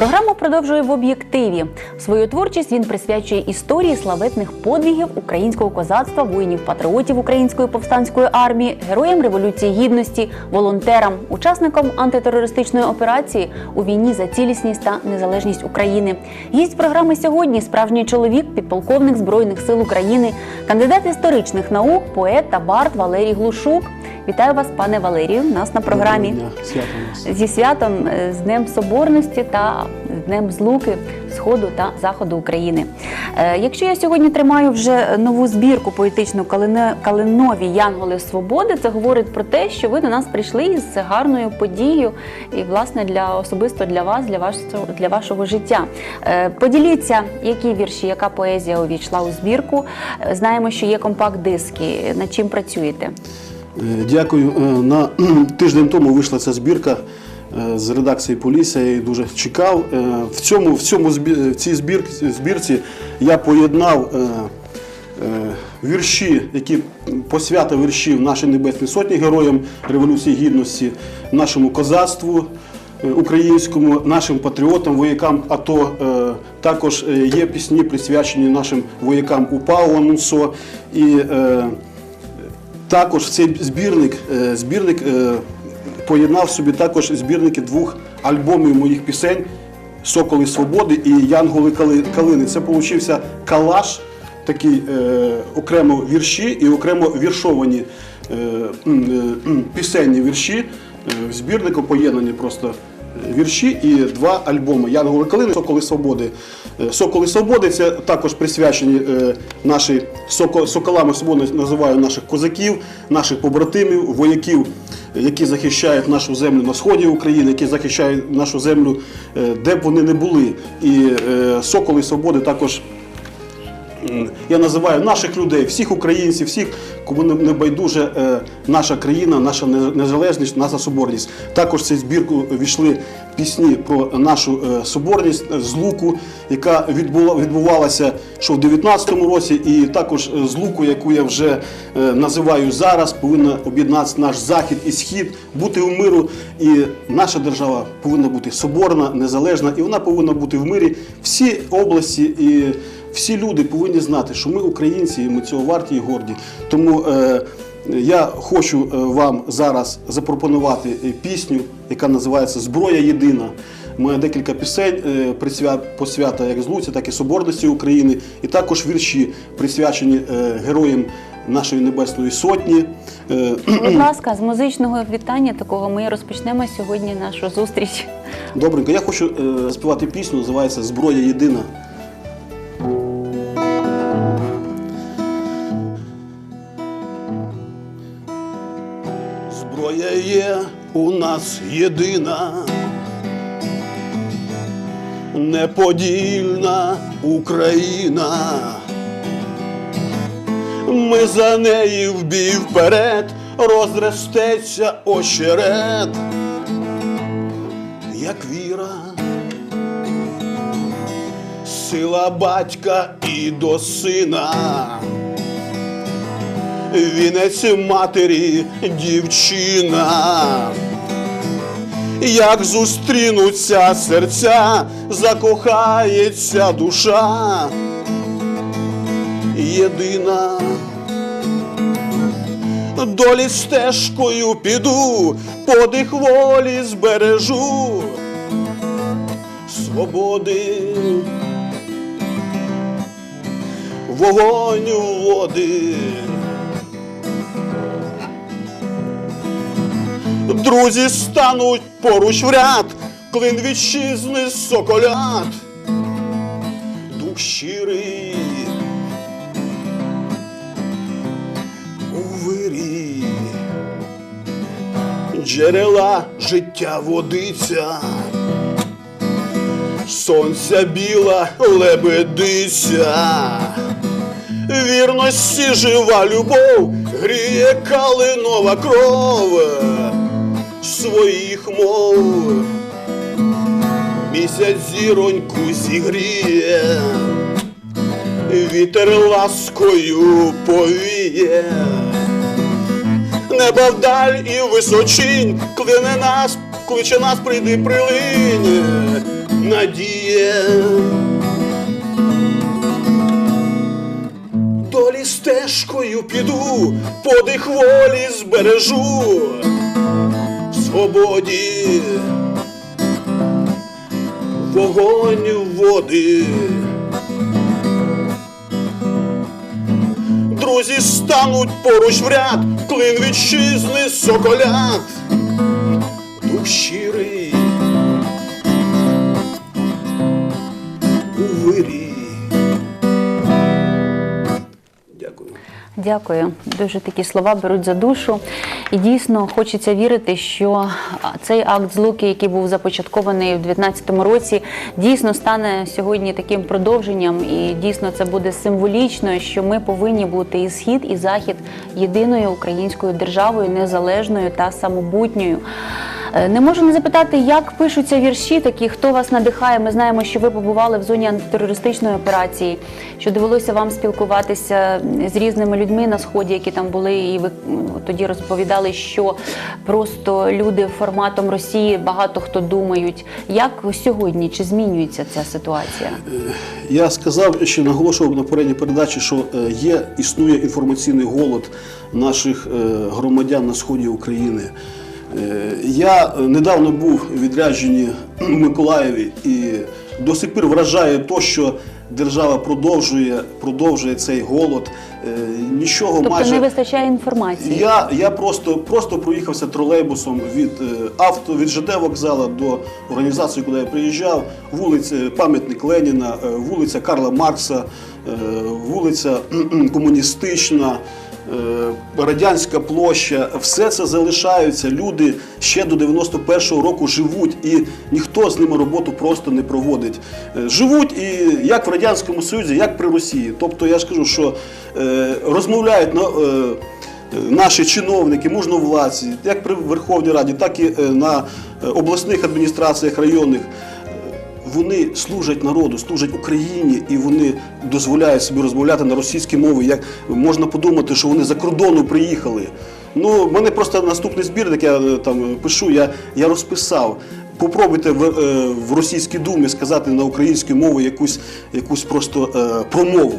Програму продовжує в об'єктиві. Свою творчість він присвячує історії славетних подвігів українського козацтва, воїнів-патріотів Української повстанської армії, героям Революції Гідності, волонтерам, учасникам антитерористичної операції у війні за цілісність та незалежність України. Гість програми сьогодні справжній чоловік, підполковник Збройних сил України, кандидат історичних наук, поет та бард Валерій Глушук. Вітаю вас, пане Валерію, у нас на програмі. Зі святом е, з Днем Соборності та Днем Злуки Сходу та Заходу України. Е, Якщо я сьогодні тримаю вже нову збірку поетичну «Калине- Калинові Янголи Свободи, це говорить про те, що ви до нас прийшли з гарною подією і, власне, для особисто для вас, для вашого для вашого життя. Е, Поділіться, які вірші, яка поезія увійшла у збірку. Знаємо, що є компакт-диски. Над чим працюєте? Е, Дякую. Е, На тиждень тому вийшла ця збірка е, з редакції Полісся. Її дуже чекав. В цьому, в цьому в цій збірці, збірці я поєднав вірші, які посвята віршів нашій Небесній Сотні героям Революції Гідності, нашому козацтву. Українському нашим патріотам, воякам АТО також є пісні присвячені нашим воякам УПА ОНУСО і також цей збірник, е, збірник е, поєднав собі також збірники двох альбомів моїх пісень Соколи Свободи і Янголи Кали- Калини. Це получився калаш, такий е, окремо вірші і окремо віршовані пісенні вірші. В збірнику поєднані просто вірші і два альбоми Янголи Калини, Соколи Свободи. Е, Соколи Свободи це також присвячені е, наші соко- соколами свободи називаю наших козаків, наших побратимів, вояків, які захищають нашу землю на сході України, які захищають нашу землю, е, де б вони не були. І Соколи Свободи також я називаю наших людей, всіх українців, всіх, кому не байдуже е, наша країна, наша незалежність, наша соборність. Також в цю збірку війшли пісні про нашу е, соборність е, з луку, яка відбувалася що в 19-му році, і також з луку, яку я вже називаю зараз, повинна об'єднатися наш захід і схід, бути в миру. І наша держава повинна бути соборна, незалежна, і вона повинна бути в мирі. Всі області і всі люди повинні знати, що ми українці, і ми цього варті і горді. Тому е, я хочу е, вам зараз запропонувати е, пісню, яка називається Зброя єдина. Має декілька пісень е, присвя- посвята як Злуці, так і Соборності України, і також вірші присвячені е, героям нашої Небесної Сотні. Е, Будь ласка, з музичного вітання такого ми розпочнемо сьогодні нашу зустріч. Добренько, я хочу е, співати пісню, називається Зброя єдина. Нас єдина, неподільна Україна. Ми за неї в бій вперед розростеться ощерет як віра, сила батька і до сина, вінець матері дівчина. Як зустрінуться серця, закохається душа єдина. Долі стежкою піду, подих волі збережу, свободи, вогонь у води. Друзі стануть поруч в ряд, клин вітчизни соколят, дух щирий. У вирі, джерела життя водиця, сонця біла лебедиця, вірності жива любов, гріє калинова кров своїх мов. Місяць зіроньку зігріє, вітер ласкою повіє, неба вдаль і височинь, клине нас, кличе нас, прийди прилинь, надія. Долі стежкою піду, подих волі збережу свободі, вогонь води. Друзі стануть поруч в ряд, клин вітчизни соколят, дух щирий Дякую. Дуже такі слова беруть за душу. І дійсно хочеться вірити, що цей акт злуки, який був започаткований у 2019 році, дійсно стане сьогодні таким продовженням. І дійсно це буде символічно, що ми повинні бути і схід, і захід єдиною українською державою, незалежною та самобутньою. Е, Не можу не запитати, як пишуться вірші, такі хто вас надихає. Ми знаємо, що ви побували в зоні антитерористичної операції, що довелося вам спілкуватися з різними людьми на сході, які там були, і ви тоді розповідали, що просто люди форматом Росії багато хто думають. Як сьогодні чи змінюється ця ситуація? Я сказав, ще наголошував на попередній передачі, що е, є, існує інформаційний голод наших е, громадян на сході України. Е, Я недавно був у відрядженні в Миколаєві і до сих пір вражає те, що держава продовжує, продовжує цей голод. Е, Нічого Тобто майже не вистачає інформації. я, я просто, просто проїхався тролейбусом від е, авто від ЖД вокзала до організації, куди я приїжджав. Вулиця пам'ятник Леніна, вулиця Карла Маркса, вулиця комуністична. Е, Радянська площа, все це залишаються. Люди ще до 91-го року живуть, і ніхто з ними роботу просто не проводить. Е, Живуть і як в радянському Союзі, як при Росії. Тобто я ж кажу, що е, розмовляють на. Е, наші чиновники, можновладці, як при Верховній Раді, так і на обласних адміністраціях районних, вони служать народу, служать Україні, і вони дозволяють собі розмовляти на російській мові. Як можна подумати, що вони за кордону приїхали. Ну, в мене просто наступний збірник, я е, там пишу, я, я розписав. Попробуйте в, е, в російській думі сказати на українській мові якусь, якусь просто е, промову.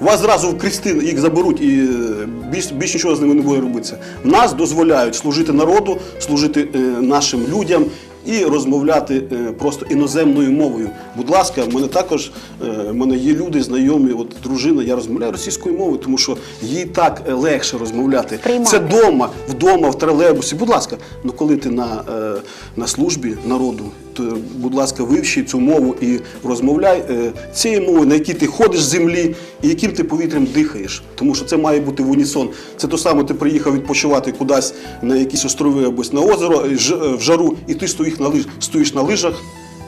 Вас зразу в крести їх заберуть і е, більш, більш нічого з ними не буде робитися. Нас дозволяють служити народу, служити е, нашим людям і розмовляти е, просто іноземною мовою. Будь ласка, в мене також е, в мене є люди, знайомі, от дружина, я розмовляю російською мовою, тому що їй так е, легше розмовляти. Приймати. Це вдома, вдома, в тролейбусі. Будь ласка, ну коли ти на, на службі народу, будь ласка, вивчи цю мову і розмовляй е, цією мовою, на якій ти ходиш з землі і яким ти повітрям дихаєш. Тому що це має бути в унісон. Це то саме, ти приїхав відпочивати кудись на якісь острови або на озеро е, е, в жару, і ти стоїш на лиж, стоїш на лижах.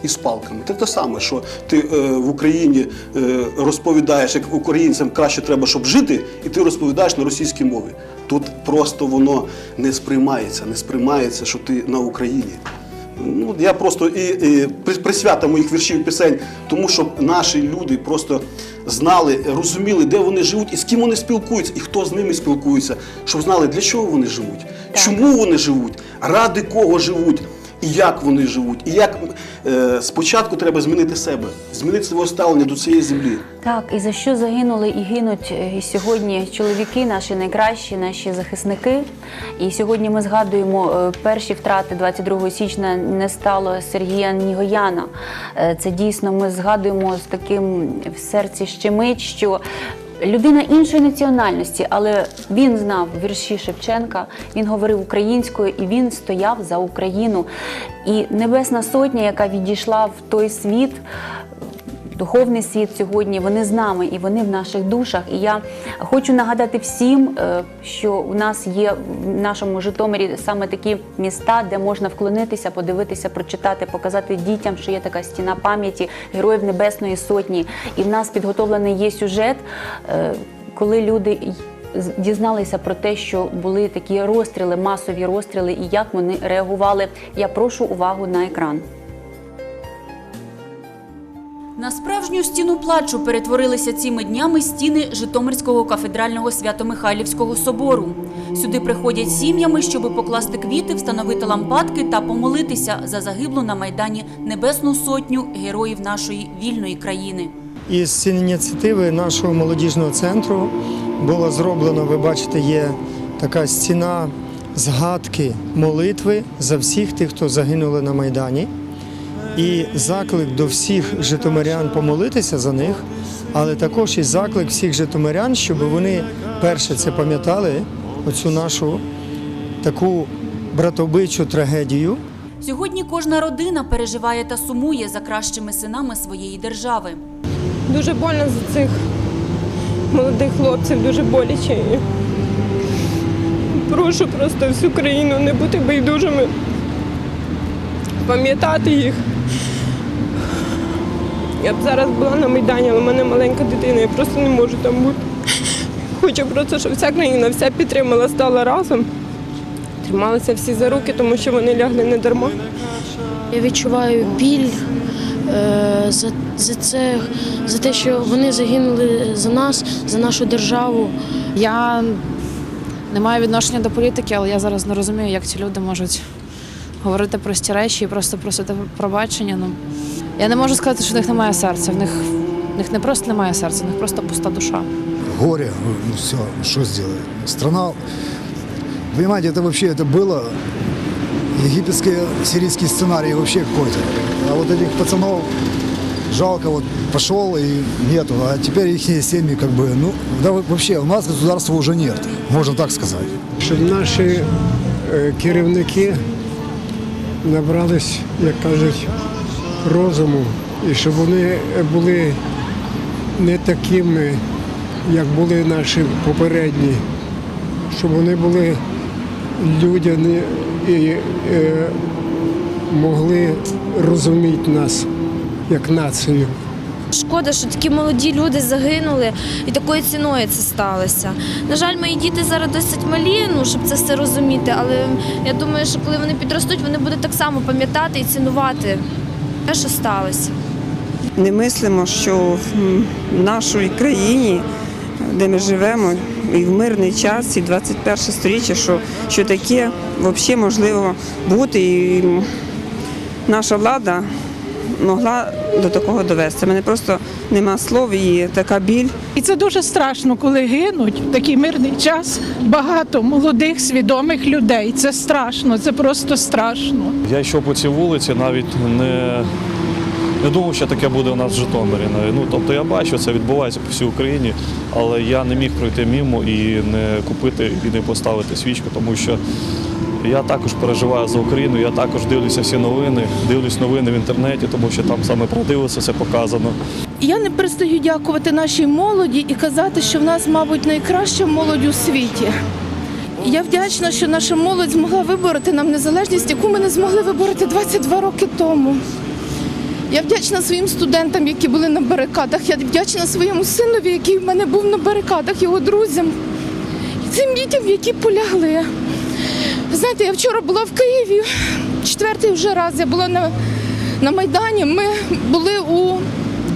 І з палками. Це те саме, що ти е, в Україні е, розповідаєш, як українцям краще треба, щоб жити, і ти розповідаєш на російській мові. Тут просто воно не сприймається, не сприймається, що ти на Україні. Ну, я просто і, і при- присвята моїх віршів і пісень, тому щоб наші люди просто знали, розуміли, де вони живуть і з ким вони спілкуються, і хто з ними спілкується, щоб знали, для чого вони живуть, чому вони живуть, ради кого живуть. Як вони живуть, і як е, спочатку треба змінити себе, змінити своє ставлення до цієї землі. Так, і за що загинули і гинуть е, сьогодні чоловіки, наші найкращі, наші захисники. І сьогодні ми згадуємо е, перші втрати 22 січня не стало Сергія Нігояна. Е, Це дійсно ми згадуємо з таким в серці щемить, що. Людина іншої національності, але він знав вірші Шевченка, він говорив українською і він стояв за Україну. І Небесна Сотня, яка відійшла в той світ, духовний світ сьогодні, вони з нами і вони в наших душах. І я хочу нагадати всім, е, що у нас є в нашому Житомирі саме такі міста, де можна вклонитися, подивитися, прочитати, показати дітям, що є така стіна пам'яті героїв Небесної Сотні. І в нас підготовлений є сюжет, е, коли люди. Дізналися про те, що були такі розстріли, масові розстріли, і як вони реагували. Я прошу увагу на екран. На справжню стіну плачу перетворилися цими днями стіни Житомирського кафедрального Свято-Михайлівського собору. Сюди приходять сім'ями, щоби покласти квіти, встановити лампадки та помолитися за загиблу на майдані Небесну Сотню героїв нашої вільної країни. Із ініціативи нашого молодіжного центру було зроблено, ви бачите, є така стіна згадки молитви за всіх тих, хто загинули на Майдані. І заклик до всіх житомирян помолитися за них, але також і заклик всіх житомирян, щоб вони перше це пам'ятали, оцю нашу таку братобичу трагедію. Сьогодні кожна родина переживає та сумує за кращими синами своєї держави. Дуже больно за цих молодих хлопців, дуже боляче. Прошу просто всю країну не бути байдужими, пам'ятати їх. Я б зараз була на Майдані, але в мене маленька дитина, я просто не можу там бути. Хочу просто, щоб вся країна вся підтримала, стала разом. Трималися всі за руки, тому що вони лягли не дарма. Я відчуваю біль е, за, за це, за те, що вони загинули за нас, за нашу державу. Я не маю відношення до політики, але я зараз не розумію, як ці люди можуть говорити прості речі і просто просити пробачення. Ну, я не можу сказати, що в них немає серця. В них, в них не просто немає серця, в них просто пуста душа. горе, ну все, что сделать? Страна, понимаете, это вообще это было египетский, сирийский сценарий вообще какой-то. А вот этих пацанов жалко, вот пошел и нету, а теперь их семьи как бы, ну, да вообще у нас государства уже нет, можно так сказать. щоб наші е, керівники набрались, як кажуть, розуму, і щоб вони були не такими, як були наші попередні, щоб вони були людяні і е, могли розуміти нас як націю. Шкода, що такі молоді люди загинули і такою ціною це сталося. На жаль, мої діти зараз досить малі, ну щоб це все розуміти, але я думаю, що коли вони підростуть, вони будуть так само пам'ятати і цінувати те, що сталося. не мислимо, що в нашій країні, де ми живемо, і в мирний час, і 21 сторіччя, що, що таке взагалі можливо бути. І наша влада могла до такого довести. Мене просто нема слов і така біль. І це дуже страшно, коли гинуть в такий мирний час багато молодих, свідомих людей. Це страшно, це просто страшно. Я йшов по цій вулиці, навіть не, не думав, що таке буде у нас в Житомирі. Ну, тобто я бачу, це відбувається по всій Україні, але я не міг пройти мімо і не купити і не поставити свічку, тому що я також переживаю за Україну, я також дивлюся всі новини, дивлюсь новини в інтернеті, тому що там саме правдиво все показано. Я не перестаю дякувати нашій молоді і казати, що в нас, мабуть, найкраща молодь у світі. Я вдячна, що наша молодь змогла вибороти нам незалежність, яку ми не змогли вибороти 22 роки тому. Я вдячна своїм студентам, які були на барикадах. Я вдячна своєму синові, який в мене був на барикадах, його друзям, і цим дітям, які полягли. Знаєте, я вчора була в Києві, четвертий вже раз я була на, на Майдані. Ми були у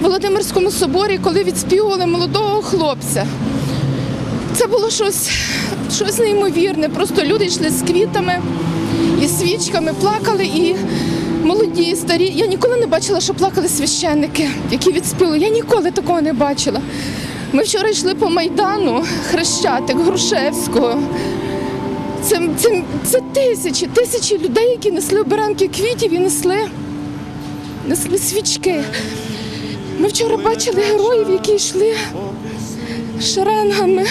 Володимирському соборі, коли відспівували молодого хлопця. Це було щось, щось неймовірне. Просто люди йшли з квітами і свічками, плакали і молоді, і старі. Я ніколи не бачила, що плакали священники, які відспівали. Я ніколи такого не бачила. Ми вчора йшли по Майдану, Хрещатик, Грушевського. Це, це, це тисячі, тисячі людей, які несли оберемки квітів і несли, несли свічки. Ми вчора бачили героїв, які йшли шеренгами.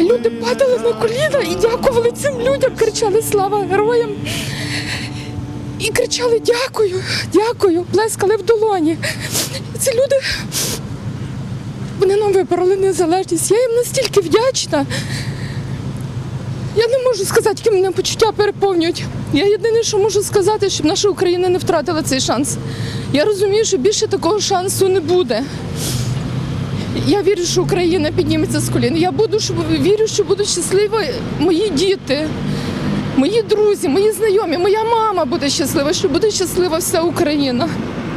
Люди падали на коліна і дякували цим людям, кричали слава героям. І кричали дякую, дякую, плескали в долоні. Ці люди вони нам вибороли незалежність. Я їм настільки вдячна. Я не можу сказати, які мене почуття переповнюють. Я єдине, що можу сказати, щоб наша Україна не втратила цей шанс. Я розумію, що більше такого шансу не буде. Я вірю, що Україна підніметься з колін. Я буду щоб- вірю, що будуть щасливі мої діти, мої друзі, мої знайомі, моя мама буде щаслива, що буде щаслива вся Україна.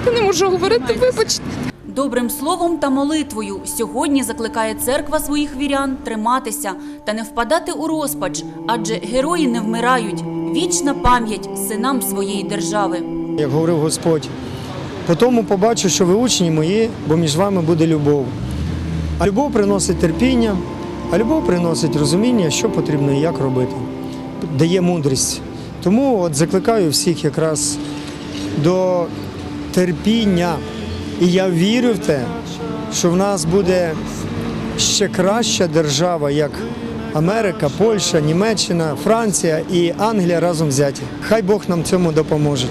Я не можу говорити, вибачте. Добрим словом та молитвою сьогодні закликає церква своїх вірян триматися та не впадати у розпач, адже герої не вмирають. Вічна пам'ять синам своєї держави. Як говорив Господь, по тому побачу, що ви учні мої, бо між вами буде любов. А любов приносить терпіння, а любов приносить розуміння, що потрібно і як робити. Дає мудрість. Тому от закликаю всіх якраз до терпіння. І я вірю в те, що в нас буде ще краща держава, як Америка, Польща, Німеччина, Франція і Англія разом взяті. Хай Бог нам цьому допоможе.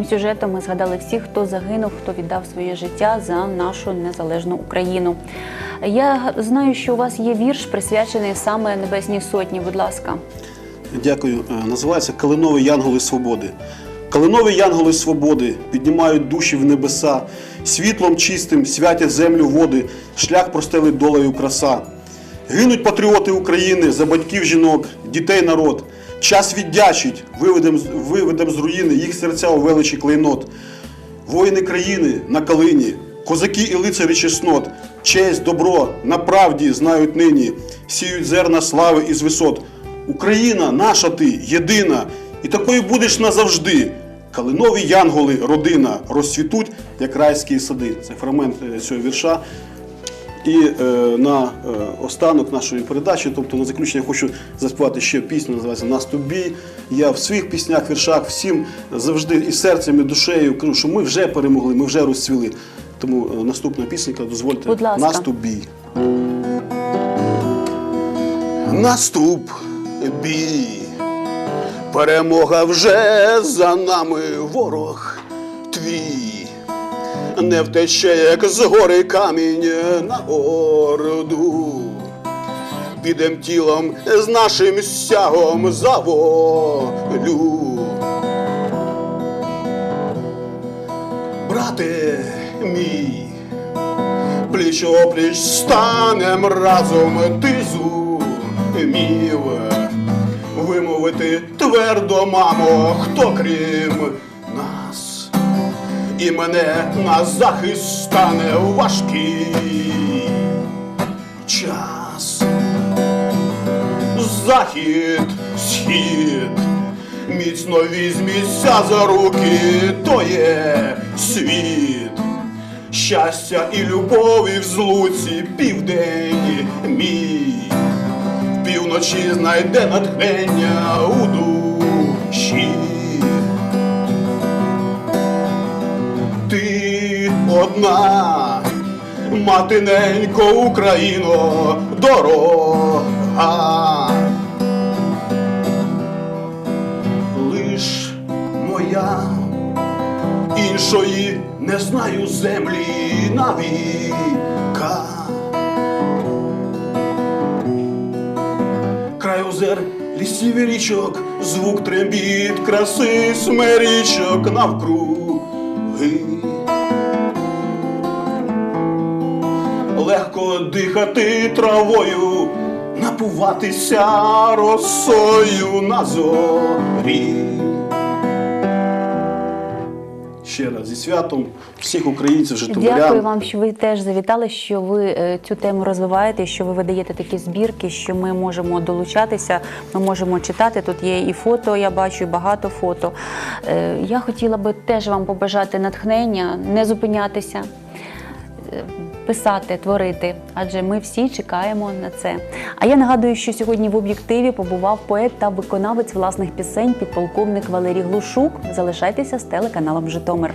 Ось сюжетом ми згадали всіх, хто загинув, хто віддав своє життя за нашу незалежну Україну. Я знаю, що у вас є вірш присвячений саме Небесній Сотні. Будь ласка. Дякую. Е, Називається Калинові Янголи Свободи. Калинові Янголи Свободи піднімають душі в небеса, світлом чистим святять землю води, шлях простелить долею краса. Гинуть патріоти України за батьків жінок, дітей народ. Час віддячить, виведем, виведем з руїни їх серця у величі клейнот. Воїни країни на калині, козаки і лицарі чеснот, честь, добро на правді знають нині, сіють зерна слави із висот. Україна, наша ти, єдина, і такою будеш назавжди. Калинові янголи, родина, розцвітуть, як райські сади. Це фрагмент е, цього вірша. І е, на е, останок нашої передачі, тобто на заключення, хочу заспівати ще пісню, називається Нас тобі. Я в своїх піснях, віршах всім завжди і серцем, і душею кажу, що ми вже перемогли, ми вже розцвіли. Тому е, наступна пісенька, дозвольте Будь ласка. Нас тобі. Наступ бій. Перемога вже за нами ворог твій. Не втече, як з гори камінь на орду. Підем тілом з нашим стягом за волю. Брате мій, пліч опліч станем разом ти зумів вимовити твердо, мамо, хто крім і мене на захист стане важкий час. Захід, схід, міцно візьміться за руки, то є світ. Щастя і любові в злуці південь мій півночі знайде натхнення у душі. Одна, матиненько Україно, дорога. Лиш моя іншої не знаю землі на віка. край озер, лісів і річок, звук трембіт, краси смерічок навкруги. Дихати травою, напуватися росою на зорі. Ще раз зі святом всіх українців, житомирян. Дякую вам, що ви теж завітали, що ви е, цю тему розвиваєте, що ви видаєте такі збірки, що ми можемо долучатися, ми можемо читати. Тут є і фото, я бачу, і багато фото. Е, Я хотіла би теж вам побажати натхнення, не зупинятися. Писати, творити, адже ми всі чекаємо на це. А я нагадую, що сьогодні в об'єктиві побував поет та виконавець власних пісень, підполковник Валерій Глушук. Залишайтеся з телеканалом Житомир.